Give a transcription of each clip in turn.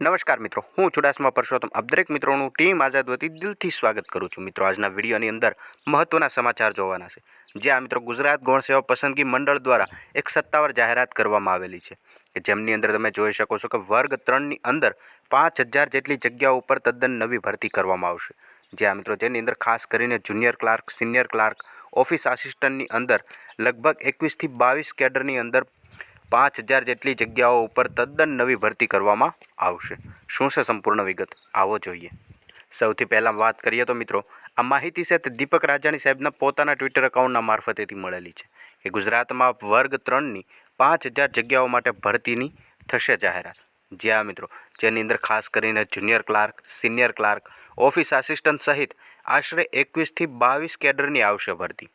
નમસ્કાર મિત્રો, હું ચુડાસમા પરસોત્તમ. આપ દરેક મિત્રોનું ટીમ આઝાદ વતી દિલથી સ્વાગત કરું છું. મિત્રો, આજના વિડીયોની અંદર મહત્ત્વના સમાચાર જોવાના છે. જ્યાં મિત્રો ગુજરાત ગૌણ સેવા પસંદગી મંડળ દ્વારા એક સત્તાવાર જાહેરાત કરવામાં આવેલી છે. કે જેમની અંદર તમે જોઈ શકો છો કે વર્ગ ત્રણની અંદર પાંચ હજાર જેટલી જગ્યાઓ ઉપર તદ્દન નવી ભરતી કરવામાં આવશે. જ્યાં મિત્રો જેની અંદર ખાસ કરીને junior clerk, senior clerk, office આસિસ્ટન્ટની અંદર લગભગ એકવીસથી બાવીસ કેડરની અંદર પાંચ હજાર જેટલી જગ્યાઓ ઉપર તદ્દન નવી ભરતી કરવામાં આવશે. શું છે સંપૂર્ણ વિગત? આવો જોઈએ. સૌથી પહેલાં વાત કરીએ તો મિત્રો, આ માહિતી છે તે દીપક રાજાણી સાહેબના પોતાના ટ્વિટર એકાઉન્ટના મારફતેથી મળેલી છે કે ગુજરાતમાં વર્ગ ત્રણની પાંચ હજાર જગ્યાઓ માટે ભરતીની થશે જાહેરાત. જ્યાં મિત્રો, જેની અંદર ખાસ કરીને junior clerk, senior clerk, office assistant સહિત આશરે એકવીસથી બાવીસ કેડરની આવશે ભરતી.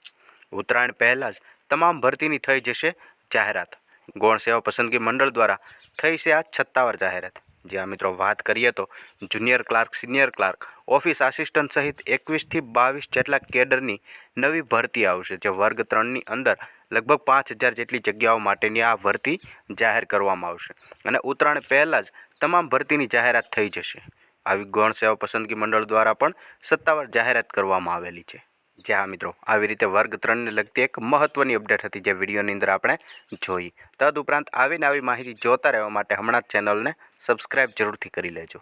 ઉત્તરાયણ પહેલાં જ તમામ ભરતીની થઈ જશે જાહેરાત. ગૌણ સેવા પસંદગી મંડળ દ્વારા થઈ છે આ છત્તાવાર જાહેરાત. જ્યાં મિત્રો, વાત કરીએ તો junior clerk, senior clerk, office assistant સહિત એકવીસથી બાવીસ જેટલા કેડરની નવી ભરતી આવશે, જે વર્ગ ત્રણની અંદર લગભગ પાંચ હજાર જેટલી જગ્યાઓ માટેની આ ભરતી જાહેર કરવામાં આવશે. અને ઉત્તરાયણ પહેલાં જ તમામ ભરતીની જાહેરાત થઈ જશે. આવી ગૌણ સેવા પસંદગી મંડળ દ્વારા પણ સત્તાવાર જાહેરાત કરવામાં આવેલી છે. જી હા મિત્રો, આવી રીતે વર્ગ ત્રણને લગતી એક મહત્ત્વની અપડેટ હતી જે વિડીયોની અંદર આપણે જોઈ. તદ ઉપરાંત આવીને આવી માહિતી જોતા રહેવા માટે હમણાં જ ચેનલને સબસ્ક્રાઈબ જરૂરથી કરી લેજો.